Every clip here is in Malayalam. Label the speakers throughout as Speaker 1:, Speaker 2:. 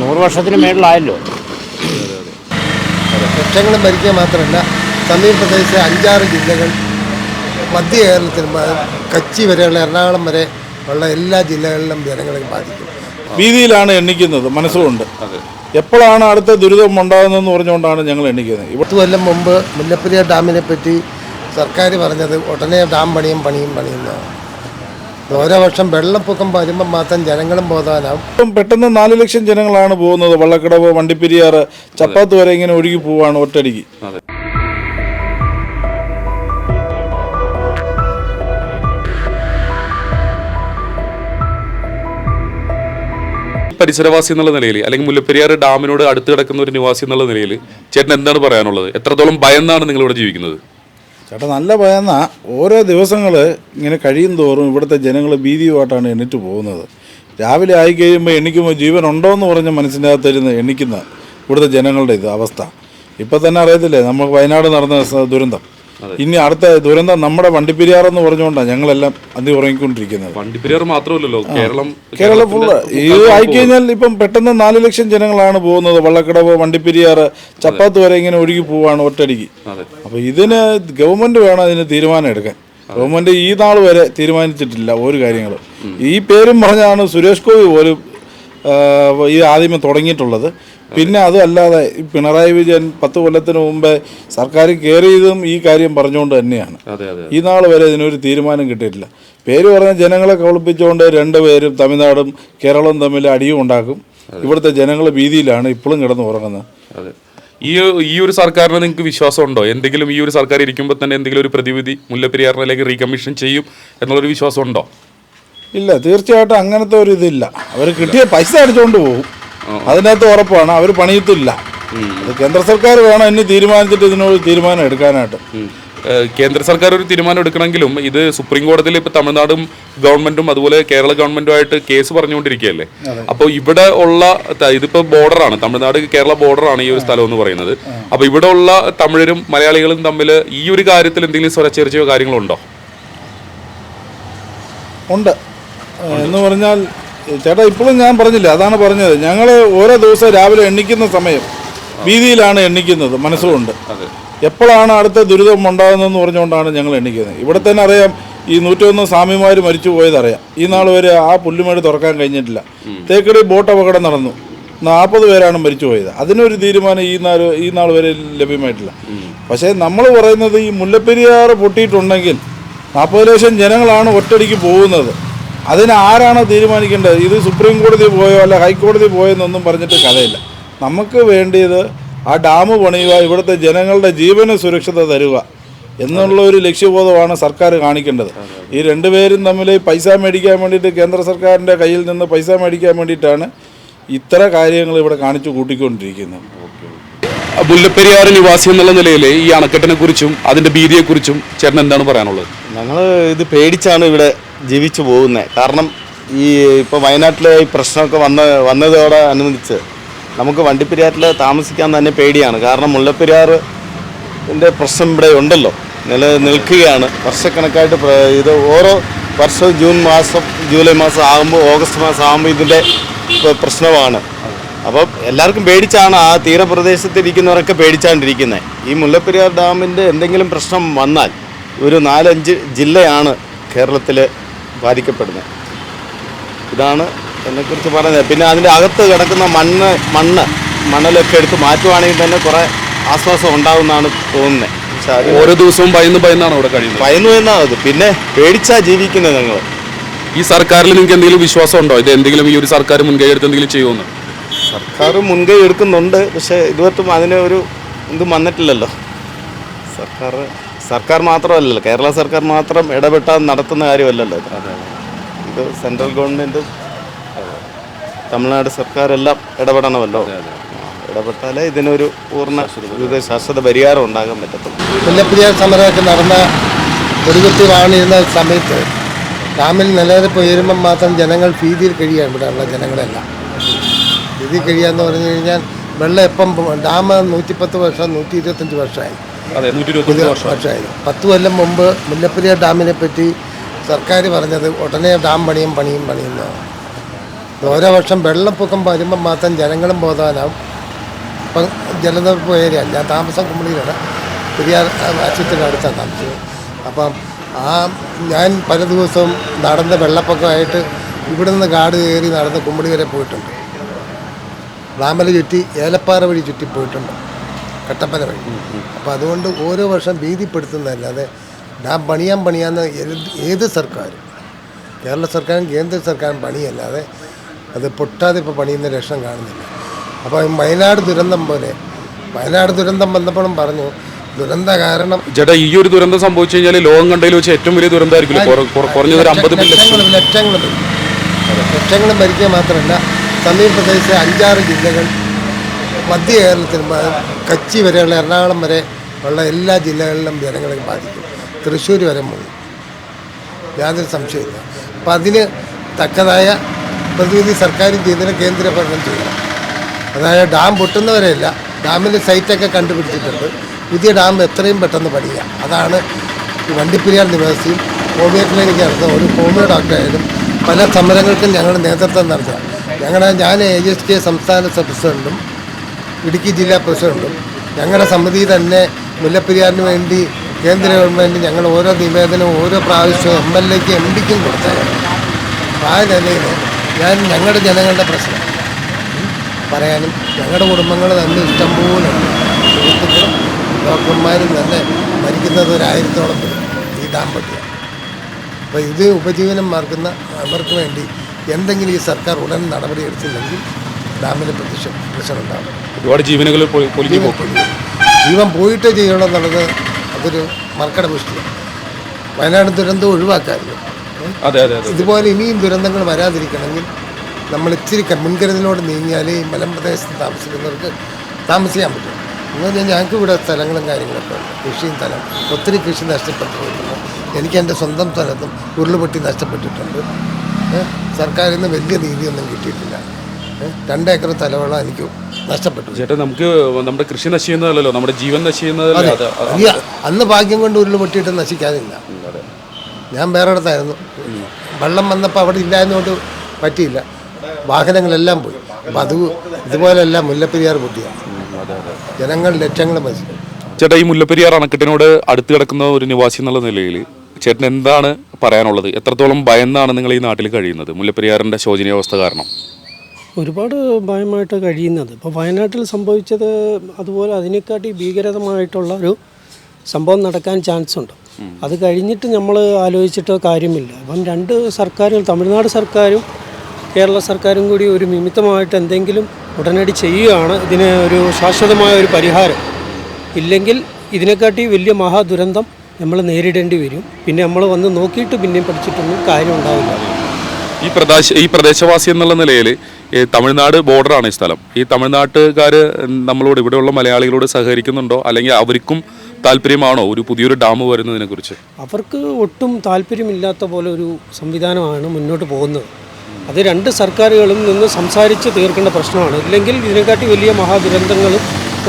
Speaker 1: നൂറ് വർഷത്തിന് മേളിലായല്ലോ.
Speaker 2: വൃക്ഷങ്ങൾ മരിക്കുക മാത്രമല്ല സമീപ പ്രദേശത്തെ അഞ്ചാറ് ജില്ലകൾ മധ്യ കേരളത്തിൽ കച്ചി വരെയുള്ള എറണാകുളം വരെ ഉള്ള എല്ലാ ജില്ലകളിലും ജനങ്ങളെ ബാധിക്കും.
Speaker 3: വീതിയിലാണ് എണ്ണിക്കുന്നത് മനസ്സുകൊണ്ട് എപ്പോഴാണ് അടുത്ത ദുരിതം ഉണ്ടാകുന്നതെന്ന് പറഞ്ഞുകൊണ്ടാണ് ഞങ്ങൾ എണ്ണിക്കുന്നത്. ഇവിടുത്തെ
Speaker 2: പത്ത് കൊല്ലം മുമ്പ് മുല്ലപ്പെരിയാർ ഡാമിനെ പറ്റി സർക്കാർ പറഞ്ഞത് ഉടനെ ഡാം പണിയും പണിയും പണിയുന്നതാണ് ഓരോ വർഷം വെള്ളപ്പൊക്കം വരുമ്പോൾ മാത്രം ജനങ്ങളും ബോധവാനാവും.
Speaker 3: ഇപ്പം പെട്ടെന്ന് നാല് ലക്ഷം ജനങ്ങളാണ് പോകുന്നത്. വള്ളക്കടവ് വണ്ടിപ്പെരിയാർ ചപ്പാത്ത് വരെ ഇങ്ങനെ ഒഴുകി പോവാണ് ഒറ്റടിക്ക്
Speaker 4: പരിസരവാസി എന്നുള്ള നിലയിൽ അല്ലെങ്കിൽ മുല്ലപ്പെരിയാർ ഡാമിനോട് അടുത്ത് കിടക്കുന്ന ഒരു നിവാസി എന്നുള്ള നിലയിൽ ചേട്ടൻ എന്താണ് പറയാനുള്ളത്? എത്രത്തോളം ഭയന്നാണ് നിങ്ങൾ ഇവിടെ ജീവിക്കുന്നത്?
Speaker 3: ചേട്ടാ നല്ല ഭയന്ന. ഓരോ ദിവസങ്ങൾ ഇങ്ങനെ കഴിയും തോറും ഇവിടുത്തെ ജനങ്ങൾ ഭീതിയുമായിട്ടാണ് എണ്ണിട്ട് പോകുന്നത്. രാവിലെ ആയി കഴിയുമ്പോൾ എണ്ണിക്കുമ്പോൾ ജീവൻ ഉണ്ടോ എന്ന് പറഞ്ഞ് അകത്തിരുന്ന് എണ്ണിക്കുന്ന ഇവിടുത്തെ ജനങ്ങളുടെ ഇത് അവസ്ഥ. ഇപ്പം തന്നെ അറിയത്തില്ലേ നമുക്ക് വയനാട് നടന്ന ദുരന്തം. ഇനി അടുത്ത ദുരന്തം നമ്മുടെ വണ്ടിപ്പെരിയാർ എന്ന് പറഞ്ഞുകൊണ്ടാണ് ഞങ്ങളെല്ലാം അതി ഉറങ്ങിക്കൊണ്ടിരിക്കുന്നത്.
Speaker 4: വണ്ടിപ്പെരിയാർ മാത്രമല്ലല്ലോ കേരളം
Speaker 3: കേരളം ഫുള്ള്. ഈ ആയിക്കഴിഞ്ഞാൽ ഇപ്പം പെട്ടെന്ന് നാല് ലക്ഷം ജനങ്ങളാണ് പോകുന്നത്. വള്ളക്കടവ് വണ്ടിപ്പെരിയാർ ചപ്പാത്ത് വരെ ഇങ്ങനെ ഒഴുകി പോവാണ് ഒറ്റടിക്ക്
Speaker 4: അതെ.
Speaker 3: അപ്പൊ ഇതിന് ഗവൺമെന്റ് വേണം അതിന് തീരുമാനം എടുക്കാൻ. ഗവൺമെന്റ് ഈ നാൾ വരെ തീരുമാനിച്ചിട്ടില്ല ഒരു കാര്യങ്ങളും. ഈ പേരും പറഞ്ഞാണ് സുരേഷ് ഗോപി പോലും ഈ ആദ്യമേ തുടങ്ങിയിട്ടുള്ളത്. പിന്നെ അതുമല്ലാതെ ഈ പിണറായി വിജയൻ പത്ത് കൊല്ലത്തിന് മുമ്പേ സർക്കാർ കയറിയതും ഈ കാര്യം പറഞ്ഞുകൊണ്ട് തന്നെയാണ്. ഈ നാൾ വരെ ഇതിനൊരു തീരുമാനം കിട്ടിയിട്ടില്ല. പേര് പറഞ്ഞ ജനങ്ങളെ കബളിപ്പിച്ചുകൊണ്ട് രണ്ടുപേരും തമിഴ്നാടും കേരളവും തമ്മിൽ അടിയും ഉണ്ടാക്കും. ഇവിടുത്തെ ജനങ്ങൾ ഭീതിയിലാണ് ഇപ്പോഴും കിടന്ന് ഉറങ്ങുന്നത്.
Speaker 4: ഈ ഈ ഒരു സർക്കാരിന് നിങ്ങൾക്ക് വിശ്വാസമുണ്ടോ? എന്തെങ്കിലും ഈ ഒരു സർക്കാർ ഇരിക്കുമ്പോൾ തന്നെ എന്തെങ്കിലും ഒരു പ്രതിവിധി മുല്ലപ്പെരിയാറിനെ അല്ലെങ്കിൽ റീകമ്മീഷൻ ചെയ്യും എന്നുള്ളൊരു വിശ്വാസം ഉണ്ടോ
Speaker 3: ഇല്ല തീർച്ചയായിട്ടും അങ്ങനത്തെ ഒരു ഇതില്ല. അവർ കിട്ടിയ പൈസ അടിച്ചുകൊണ്ട് പോകും. അതിനകത്ത് ഉറപ്പാണ് അവർ പണിയത്തില്ല. അത് കേന്ദ്ര സർക്കാർ വേണം ഇനി തീരുമാനിച്ചിട്ട് ഇതിനോട് തീരുമാനം എടുക്കാനായിട്ട്.
Speaker 4: കേന്ദ്ര സർക്കാർ ഒരു തീരുമാനം എടുക്കണമെങ്കിലും ഇത് സുപ്രീം കോടതിയിൽ ഇപ്പൊ തമിഴ്നാടും ഗവൺമെന്റും അതുപോലെ കേരള ഗവൺമെന്റുമായിട്ട് കേസ് പറഞ്ഞുകൊണ്ടിരിക്കുകയല്ലേ? അപ്പോൾ ഇവിടെ ഉള്ള ഇതിപ്പോ ബോർഡറാണ് തമിഴ്നാട് കേരള ബോർഡറാണ് ഈ ഒരു സ്ഥലം എന്ന് പറയുന്നത്. അപ്പൊ ഇവിടെ ഉള്ള തമിഴരും മലയാളികളും തമ്മിൽ ഈ ഒരു കാര്യത്തിൽ എന്തെങ്കിലും സ്വരച്ചേർച്ചയോ കാര്യങ്ങളുണ്ടോ ഉണ്ട്.
Speaker 3: എന്ന് പറഞ്ഞാൽ ചേട്ടാ ഇപ്പോഴും ഞാൻ പറഞ്ഞില്ല അതാണ് പറഞ്ഞത്. ഞങ്ങൾ ഓരോ ദിവസം രാവിലെ എണ്ണിക്കുന്ന സമയം വീതിയിലാണ് എണ്ണിക്കുന്നത് മനസ്സുകൊണ്ട്. എപ്പോഴാണ് അടുത്ത ദുരിതം ഉണ്ടാകുന്നതെന്ന് പറഞ്ഞുകൊണ്ടാണ് ഞങ്ങൾ എണ്ണിക്കുന്നത്. ഇവിടെ തന്നെ അറിയാം ഈ നൂറ്റൊന്ന് സ്വാമിമാർ മരിച്ചു പോയതറിയാം. ഈ നാൾ വരെ ആ പുല്ലുമേട് തുറക്കാൻ കഴിഞ്ഞിട്ടില്ല. തേക്കടി ബോട്ട് അപകടം നടന്നു. നാൽപ്പത് പേരാണ് മരിച്ചു പോയത്. അതിനൊരു തീരുമാനം ഈ നാൾ ഈ നാൾ വരെ ലഭ്യമായിട്ടില്ല. പക്ഷേ നമ്മൾ പറയുന്നത് ഈ മുല്ലപ്പെരിയാർ പൊട്ടിയിട്ടുണ്ടെങ്കിൽ നാൽപ്പത് ലക്ഷം ജനങ്ങളാണ് ഒറ്റടിക്ക് പോകുന്നത്. അതിന് ആരാണോ തീരുമാനിക്കേണ്ടത്? ഇത് സുപ്രീം കോടതി പോയോ അല്ല ഹൈക്കോടതി പോയോ എന്നൊന്നും പറഞ്ഞിട്ട് കഥയില്ല. നമുക്ക് വേണ്ടിയത് ആ ഡാം പണിയുക ഇവിടുത്തെ ജനങ്ങളുടെ ജീവന് സുരക്ഷത തരുക എന്നുള്ള ഒരു ലക്ഷ്യബോധമാണ് സർക്കാർ കാണിക്കേണ്ടത്. ഈ രണ്ടുപേരും തമ്മിൽ പൈസ മേടിക്കാൻ വേണ്ടിയിട്ട് കേന്ദ്ര സർക്കാരിന്റെ കയ്യിൽ നിന്ന് പൈസ മേടിക്കാൻ വേണ്ടിയിട്ടാണ് ഇത്ര കാര്യങ്ങൾ ഇവിടെ കാണിച്ചു കൂട്ടിക്കൊണ്ടിരിക്കുന്നത്.
Speaker 4: മുല്ലപ്പെരിയാർ നിവാസി എന്നുള്ള നിലയിൽ ഈ അണക്കെട്ടിനെ കുറിച്ചും അതിന്റെ ഭീതിയെ കുറിച്ചും ചേട്ടൻ എന്താണ് പറയാനുള്ളത്?
Speaker 5: ഞങ്ങൾ ഇത് പേടിച്ചാണ് ഇവിടെ ജീവിച്ചു പോകുന്നത് കാരണം ഈ ഇപ്പോൾ വയനാട്ടിലെ ഈ പ്രശ്നമൊക്കെ വന്ന വന്നതോടെ അനുബന്ധിച്ച് നമുക്ക് വണ്ടിപ്പെരിയാറിൽ താമസിക്കാൻ തന്നെ പേടിയാണ്. കാരണം മുല്ലപ്പെരിയാറിന്റെ പ്രശ്നം ഇവിടെ ഉണ്ടല്ലോ. നില നിൽക്കുകയാണ്. വർഷക്കണക്കായിട്ട് ഇത് ഓരോ വർഷവും ജൂൺ മാസം ജൂലൈ മാസം ആകുമ്പോൾ ഓഗസ്റ്റ് മാസം ആകുമ്പോൾ ഇതിന്റെ പ്രശ്നമാണ്. അപ്പം എല്ലാവർക്കും പേടിച്ചാണ് ആ തീരപ്രദേശത്തിരിക്കുന്നവരൊക്കെ പേടിച്ചാണ്ടിരിക്കുന്നത് ഈ മുല്ലപ്പെരിയാർ ഡാമിന്റെ എന്തെങ്കിലും പ്രശ്നം വന്നാൽ ഒരു നാലഞ്ച് ജില്ലയാണ് കേരളത്തിൽ ബാധിക്കപ്പെടുന്നത് ഇതാണ് എന്നെക്കുറിച്ച് പറയുന്നത്. പിന്നെ അതിന്റെ അകത്ത് കിടക്കുന്ന മണ്ണ് മണ്ണ് മണലൊക്കെ എടുത്ത് മാറ്റുവാണെങ്കിൽ തന്നെ കുറേ ആശ്വാസം ഉണ്ടാകുമെന്നാണ് തോന്നുന്നത്
Speaker 4: ഓരോ ദിവസവും ഭയന്ന് ഭയന്നാണ് അവിടെ കഴിയുന്നത്.
Speaker 5: ഭയന്ന് എന്നാണ് അത്. പിന്നെ പേടിച്ചാ ജീവിക്കുന്നത് ഞങ്ങൾ
Speaker 4: ഈ സർക്കാരിൽ നിങ്ങൾക്ക് എന്തെങ്കിലും വിശ്വാസം ഉണ്ടോ ഇത് എന്തെങ്കിലും ഈ ഒരു സർക്കാർ മുൻകൈ എടുത്ത് എന്തെങ്കിലും ചെയ്യുമെന്ന്?
Speaker 5: സർക്കാർ മുൻകൈ എടുക്കുന്നുണ്ട് പക്ഷേ ഇതുവരെയും അതിന് ഒരു ഇതും വന്നിട്ടില്ലല്ലോ. സർക്കാർ സർക്കാർ മാത്രമല്ലല്ലോ കേരള സർക്കാർ മാത്രം ഇടപെട്ടാൽ നടത്തുന്ന കാര്യമല്ലല്ലോ ഇത്. സെൻട്രൽ ഗവൺമെന്റും തമിഴ്നാട് സർക്കാരെല്ലാം ഇടപെടണമല്ലോ. ഇടപെട്ടാലേ ഇതിനൊരു പൂർണ ഇത് ശാശ്വത പരിഹാരം ഉണ്ടാകാൻ പറ്റത്തുള്ളൂ.
Speaker 2: മുല്ലപ്പെരിയാർ സമരമൊക്കെ നടന്ന കൊടികുത്തി വാണിരുന്ന സമയത്ത് ഡാമിൽ നിലനിൽപ്പ് ഉയരുമ്പം മാത്രം ജനങ്ങൾ ഭീതിയിൽ കഴിയുക ഇവിടെയുള്ള ജനങ്ങളെല്ലാം. ഭീതിയിൽ കഴിയാന്ന് പറഞ്ഞു കഴിഞ്ഞാൽ വെള്ളം എപ്പം ഡാം നൂറ്റിപ്പത്ത് വർഷം നൂറ്റി ഇരുപത്തഞ്ച് വർഷമായി വർഷമായി. പത്ത് കൊല്ലം മുമ്പ് മുല്ലപ്പെരിയാർ ഡാമിനെ പറ്റി സർക്കാർ പറഞ്ഞത് ഉടനെ ഡാം പണിയും പണിയും പണിയുന്നതാണ് ഓരോ വർഷം വെള്ളപ്പൊക്കം വരുമ്പം മാത്രം ജനങ്ങളും ബോധവാനാവും. ഇപ്പം ജലനിരപ്പ് ഏരിയ ഞാൻ താമസം കുമ്പളിയിലാണ് പെരിയാർ ആശുപത്രിയുടെ അടുത്താണ് താമസിച്ചത് അപ്പം ആ ഞാൻ പല ദിവസവും നടന്ന് വെള്ളപ്പൊക്കമായിട്ട് ഇവിടുന്ന് കാട് കയറി നടന്ന് കുമ്പളി വരെ പോയിട്ടുണ്ട്. റാമല ചുറ്റി ഏലപ്പാറ വഴി ചുറ്റി പോയിട്ടുണ്ട്. കട്ടപ്പന വഴി. അപ്പോൾ അതുകൊണ്ട് ഓരോ വർഷം ഭീതിപ്പെടുത്തുന്നതല്ലാതെ ഡാം പണിയാൻ പണിയാന്ന് ഏത് സർക്കാരും കേരള സർക്കാരും കേന്ദ്ര സർക്കാരും പണിയല്ലാതെ അത് പൊട്ടാതെ ഇപ്പോൾ പണിയുന്ന ലക്ഷണം കാണുന്നില്ല. അപ്പോൾ വയനാട് ദുരന്തം പോലെ വയനാട് ദുരന്തം വന്നപ്പോഴും പറഞ്ഞു ദുരന്ത കാരണം
Speaker 4: ചേട്ടാ ഈ ഒരു ദുരന്തം സംഭവിച്ചു കഴിഞ്ഞാൽ ലോകം കണ്ടതിൽ വെച്ച് ഏറ്റവും വലിയ ദുരന്തമായിരിക്കും കുറഞ്ഞത് ഒരു അമ്പത് ലക്ഷം
Speaker 2: ലക്ഷങ്ങളും ലക്ഷങ്ങളും. ലക്ഷങ്ങളും മരിക്കുക മാത്രമല്ല സമീപ പ്രദേശത്തെ അഞ്ചാറ് ജില്ലകൾ മധ്യ കേരളത്തിൽ കച്ചി വരെയുള്ള എറണാകുളം വരെ ഉള്ള എല്ലാ ജില്ലകളിലും ജനങ്ങളെ ബാധിക്കും. തൃശ്ശൂർ വരെ മുഴുവൻ യാതൊരു സംശയമില്ല അപ്പം അതിന് തക്കതായ പ്രതിവിധി സർക്കാരും ചെയ്യുന്നതിന് കേന്ദ്ര ഭരണം ചെയ്യണം അതായത് ഡാം പൊട്ടുന്നവരെയല്ല ഡാമിന്റെ സൈറ്റൊക്കെ കണ്ടുപിടിച്ചിട്ടുണ്ട്. പുതിയ ഡാം എത്രയും പെട്ടെന്ന് പണിയുക അതാണ് വണ്ടിപ്പെരിയാർ നിവാസിയും ഹോമിയോ ക്ലിനിക്ക് ഒരു ഹോമിയോ ഡോക്ടറായാലും പല സമരങ്ങൾക്കും ഞങ്ങൾ നേതൃത്വം നടത്തുക ഞങ്ങളുടെ ഞാൻ എ എസ് കെ സംസ്ഥാന പ്രസിഡന്റും ഇടുക്കി ജില്ലാ പ്രസിഡന്റും. ഞങ്ങളുടെ സമിതി തന്നെ മുല്ലപ്പെരിയാറിന് വേണ്ടി കേന്ദ്ര ഗവൺമെന്റ് ഞങ്ങൾ ഓരോ നിവേദനവും ഓരോ പ്രാവശ്യവും എം എൽ എക്ക് എം പിക്കും കൊടുത്തതാണ്. ആ നിലയിൽ ഞാൻ ഞങ്ങളുടെ ജനങ്ങളുടെ പ്രശ്നം പറയാനും ഞങ്ങളുടെ കുടുംബങ്ങൾ തന്നെ ഇഷ്ടംപോലെ. സുഹൃത്തുക്കളും ഡോക്ടർമാരും തന്നെ മരിക്കുന്നത് ഒരു ആയിരത്തോളം പേര് ഈ ദാമ്പത്യം. അപ്പോൾ ഇത് ഉപജീവനം മാർക്കുന്ന അവർക്ക് വേണ്ടി എന്തെങ്കിലും ഈ സർക്കാർ ഉടൻ നടപടി എടുത്തില്ലെങ്കിൽ ഡാമിന് പ്രശ്നം പ്രശ്നമുണ്ടാകും
Speaker 4: ഒരുപാട് ജീവനുകൾ
Speaker 2: ജീവൻ പോയിട്ടേ ചെയ്യണം എന്നുള്ളത് അതൊരു മറക്കട പുഷ്ടിയാണ് വയനാട് ദുരന്തം ഒഴിവാക്കാറില്ല ഇതുപോലെ ഇനിയും ദുരന്തങ്ങൾ വരാതിരിക്കണമെങ്കിൽ നമ്മൾ ഇച്ചിരി മുൻകരുതലോട് നീങ്ങിയാലേ ഈ മലമ്പ്രദേശത്ത് താമസിക്കുന്നവർക്ക് താമസിക്കാൻ പറ്റും. എന്ന് പറഞ്ഞാൽ ഞങ്ങൾക്ക് ഇവിടെ സ്ഥലങ്ങളും കാര്യങ്ങളൊക്കെ ഉണ്ട്. കൃഷിയും സ്ഥലം ഒത്തിരി കൃഷി നഷ്ടപ്പെട്ടു പോയിട്ടുണ്ട് എനിക്ക് എന്റെ സ്വന്തം സ്ഥലത്തും ഉരുളുപൊട്ടി നഷ്ടപ്പെട്ടിട്ടുണ്ട്? സർക്കാരിൽ നിന്ന് വലിയ നീതിയൊന്നും കിട്ടിയിട്ടില്ല. രണ്ടേക്കർ രണ്ട് ഏക്കർ എനിക്ക് നഷ്ടപ്പെട്ടു.
Speaker 4: ചേട്ടാ നമുക്ക് നമ്മുടെ കൃഷി നശിക്കുന്നതല്ലോ നമ്മുടെ ജീവൻ നശിക്കുന്നതല്ലേ
Speaker 2: അന്ന് ഭാഗ്യം കൊണ്ട് ഉരുൾ പൊട്ടിയിട്ട് നശിക്കാതില്ല ഞാൻ വേറെ ഇടത്തായിരുന്നു വെള്ളം വന്നപ്പോൾ അവിടെ ഇല്ലായിരുന്നോണ്ട് പറ്റിയില്ല. വാഹനങ്ങളെല്ലാം പോയി. അപ്പം അത് ഇതുപോലെയല്ല മുല്ലപ്പെരിയാർ പൊട്ടിയാണ് ജനങ്ങൾ ലക്ഷങ്ങൾ മരിച്ചു
Speaker 4: ചേട്ടാ ഈ മുല്ലപ്പെരിയാർ അണക്കെട്ടിനോട് അടുത്ത് കിടക്കുന്ന ഒരു നിവാസി എന്നുള്ള നിലയിൽ ചേട്ടൻ എന്താണ് പറയാനുള്ളത്? എത്രത്തോളം ഭയന്നാണ് നിങ്ങൾ ഈ നാട്ടിൽ കഴിയുന്നത്? മുല്ലപ്പെരിയാറിന്റെ ശോചനീയാവസ്ഥ കാരണം.
Speaker 6: ഒരുപാട് ഭയമായിട്ട് കഴിയുന്നത്. ഇപ്പോൾ വയനാട്ടിൽ സംഭവിച്ചത് അതുപോലെ അതിനെക്കാട്ടി ഭീകരതമായിട്ടുള്ള ഒരു സംഭവം നടക്കാൻ ചാൻസ് ഉണ്ട്. അത് കഴിഞ്ഞിട്ട് നമ്മൾ ആലോചിച്ചിട്ട് കാര്യമില്ല. അപ്പം രണ്ട് സർക്കാരുകൾ തമിഴ്നാട് സർക്കാരും കേരള സർക്കാരും കൂടി ഒരു നിമിത്തമായിട്ട് എന്തെങ്കിലും ഉടനടി ചെയ്യുകയാണ്. ഇതിന് ഒരു ശാശ്വതമായ ഒരു പരിഹാരം. ഇല്ലെങ്കിൽ ഇതിനെക്കാട്ടി വലിയ മഹാദുരന്തം നമ്മൾ നേരിടേണ്ടി വരും. പിന്നെ നമ്മൾ വന്ന് നോക്കിയിട്ട് പിന്നെയും പഠിച്ചിട്ടൊന്നും കാര്യം ഉണ്ടാവില്ല.
Speaker 4: ഈ പ്രദേശ ഈ പ്രദേശവാസി എന്നുള്ള നിലയിൽ ഈ തമിഴ്നാട് ബോർഡറാണ് ഈ സ്ഥലം. ഈ തമിഴ്നാട്ടുകാർ നമ്മളോട് ഇവിടെയുള്ള മലയാളികളോട് സഹകരിക്കുന്നുണ്ടോ? അല്ലെങ്കിൽ അവർക്കും താല്പര്യമാണോ ഒരു പുതിയൊരു ഡാം വരുന്നതിനെ കുറിച്ച്
Speaker 6: അവർക്ക് ഒട്ടും താല്പര്യമില്ലാത്ത പോലെ ഒരു സംവിധാനമാണ് മുന്നോട്ട് പോകുന്നത്. അത് രണ്ട് സർക്കാരുകളും നിന്ന് സംസാരിച്ച് തീർക്കേണ്ട പ്രശ്നമാണ്. ഇല്ലെങ്കിൽ ഇതിനെക്കാട്ടി വലിയ മഹാദുരന്തങ്ങൾ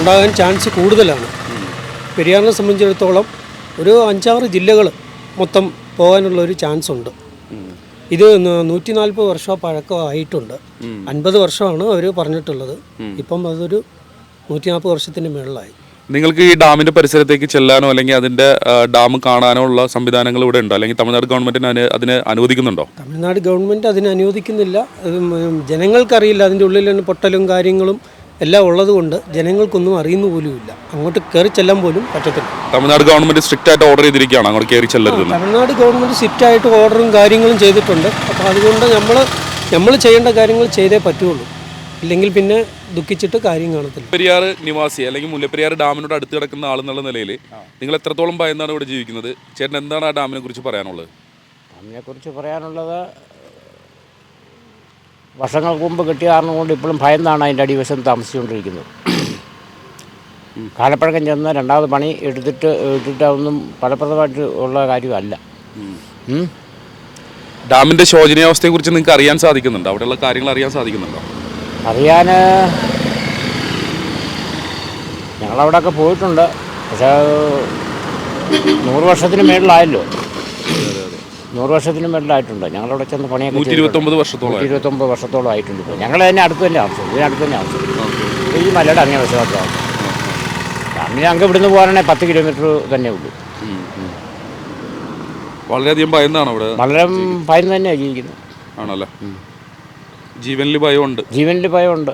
Speaker 6: ഉണ്ടാകാൻ ചാൻസ് കൂടുതലാണ്. പെരിയാറിനെ സംബന്ധിച്ചിടത്തോളം ഒരു അഞ്ചാറ് ജില്ലകൾ മൊത്തം പോകാനുള്ള ഒരു ചാൻസ് ഉണ്ട്. ഇത് നൂറ്റി നാൽപ്പത് വർഷം പഴക്കമായിട്ടുണ്ട്. അൻപത് വർഷമാണ് അവർ പറഞ്ഞിട്ടുള്ളത്. ഇപ്പം അതൊരു നൂറ്റി നാൽപ്പത് വർഷത്തിന് മുകളിലായി
Speaker 4: നിങ്ങൾക്ക് ഈ ഡാമിന്റെ പരിസരത്തേക്ക് ചെല്ലാനോ അല്ലെങ്കിൽ അതിന്റെ ഡാം കാണാനോ ഉള്ള സംവിധാനങ്ങൾ ഇവിടെ ഉണ്ടോ? അല്ലെങ്കിൽ തമിഴ്നാട് ഗവൺമെന്റിന് അതിന് അനുവദിക്കുന്നുണ്ടോ?
Speaker 6: തമിഴ്നാട് ഗവൺമെന്റ് അതിന് അനുവദിക്കുന്നില്ല. ജനങ്ങൾക്കറിയില്ല. അതിന്റെ ഉള്ളിൽ പൊട്ടലും കാര്യങ്ങളും എല്ലാം ഉള്ളതുകൊണ്ട് ജനങ്ങൾക്കൊന്നും അറിയുന്ന പോലുമില്ല അങ്ങോട്ട് കയറി ചെല്ലാൻ പോലും പറ്റത്തില്ല.
Speaker 4: തമിഴ്നാട് ഗവൺമെന്റ് സ്ട്രിക്റ്റ് ആയിട്ട് ഓർഡർ ചെയ്തിരിക്കുകയാണ്. അങ്ങോട്ട് കയറി ചെല്ലരുത്
Speaker 6: തമിഴ്നാട് ഗവൺമെന്റ് സ്ട്രിക്റ്റ് ആയിട്ട് ഓർഡറും കാര്യങ്ങളും ചെയ്തിട്ടുണ്ട്. അപ്പോൾ അതുകൊണ്ട് നമ്മൾ നമ്മൾ ചെയ്യേണ്ട കാര്യങ്ങൾ ചെയ്തേ പറ്റുള്ളൂ. ഇല്ലെങ്കിൽ പിന്നെ ദുഃഖിച്ചിട്ട് കാര്യം കാണത്തില്ല.
Speaker 4: പെരിയാർ നിവാസി അല്ലെങ്കിൽ മുല്ലപ്പെരിയാർ ഡാമിനോട് അടുത്ത് കിടക്കുന്ന ആൾ ആളെന്നുള്ള നിലയിൽ നിങ്ങൾ എത്രത്തോളം ഭയന്നാണ് ഇവിടെ ജീവിക്കുന്നത്? ചേട്ടൻ എന്താണ് ആ ഡാമിനെ കുറിച്ച് പറയാനുള്ളത്?
Speaker 1: ഡാമിനെ കുറിച്ച് പറയാനുള്ളത് വർഷങ്ങൾക്ക് മുമ്പ് കിട്ടിയ കാരണം കൊണ്ട് ഇപ്പോഴും ഭയന്നാണ് അതിന്റെ അടിവശം താമസിച്ചുകൊണ്ടിരിക്കുന്നത്. കാലപ്പഴക്കം ചെന്ന് രണ്ടാമത് പണി എടുത്തിട്ട് ഇട്ടിട്ട് അതൊന്നും ഫലപ്രദമായിട്ട് ഉള്ള കാര്യമല്ല. ഡാമിന്റെ
Speaker 4: ഡാമിന്റെ ശോചനീയാവസ്ഥയെ കുറിച്ച് നിങ്ങൾക്ക് അറിയാൻ സാധിക്കുന്നുണ്ടോ? അവിടെയുള്ള കാര്യങ്ങൾ അറിയാൻ സാധിക്കുന്നുണ്ടോ?
Speaker 1: അറിയാൻ ഞങ്ങളവിടെയൊക്കെ പോയിട്ടുണ്ട്. പക്ഷേ നൂറ് വർഷത്തിന് മേളിലായല്ലോ. നൂറ് വർഷത്തിനും മേളിലായിട്ടുണ്ട് ഞങ്ങളവിടെ ചെന്ന് പണിയൊക്കെ
Speaker 4: ഇരുപത്തൊമ്പത് വർഷത്തോളം
Speaker 1: ഇരുപത്തൊമ്പത് വർഷത്തോളം ആയിട്ടുണ്ട് ഇപ്പോൾ ഞങ്ങൾ തന്നെ അടുത്ത് തന്നെ ആവശ്യം. ഇതിനടുത്ത് തന്നെ ആവശ്യം. ഈ മലയുടെ അങ്ങനെ വിശ്വാസമാണ് അങ്ങനെ ഞങ്ങൾക്ക് ഇവിടുന്ന് പോകാനാണെങ്കിൽ പത്ത് കിലോമീറ്റർ തന്നെ ഉള്ളൂ.
Speaker 4: വളരെയധികം ഭയന്നാണ് അവിടെ
Speaker 1: വളരെ ഭയം തന്നെയാണ് ജീവിക്കുന്നത്.
Speaker 4: ആണല്ലേ? ജീവനിൽ ഭയമുണ്ട്.
Speaker 1: ജീവനിൽ ഭയമുണ്ട്.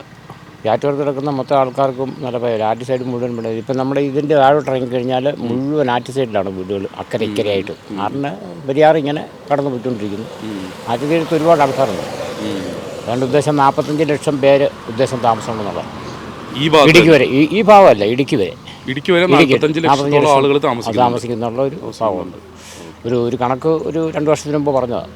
Speaker 1: ആറ്റുപുറത്ത് കിടക്കുന്ന മൊത്തം ആൾക്കാർക്കും നല്ല പേര് ആറ്റ് സൈഡ് മുഴുവൻ ഇവിടെ ഇപ്പം നമ്മുടെ ഇതിന്റെ താഴോട്ട് ഇറങ്ങിക്കഴിഞ്ഞാൽ മുഴുവൻ ആറ്റ് സൈഡിലാണ് വീടുകൾ അക്കരെ ഇക്കരയായിട്ട്. ആറിന് പെരിയാർ ഇങ്ങനെ കടന്നു പോയിക്കൊണ്ടിരിക്കുന്നു. ആറ്റ് തീരത്ത് ഒരുപാട് ആൾക്കാരുണ്ട്. അതുകൊണ്ട് ഉദ്ദേശം നാൽപ്പത്തഞ്ച് ലക്ഷം പേര് ഉദ്ദേശം താമസമുണ്ടെന്നുള്ളത്
Speaker 4: ഈ
Speaker 1: ഇടുക്കി വരെ. ഈ ഈ ഭാഗമല്ല ഇടുക്കി വരെ.
Speaker 4: ഇടുക്കി വരെ ആളുകൾ
Speaker 1: താമസിക്കുന്നുള്ള ഒരു ഭാഗമുണ്ട്. ഒരു ഒരു കണക്ക് ഒരു രണ്ട് വർഷത്തിന് മുമ്പ് പറഞ്ഞതാണ്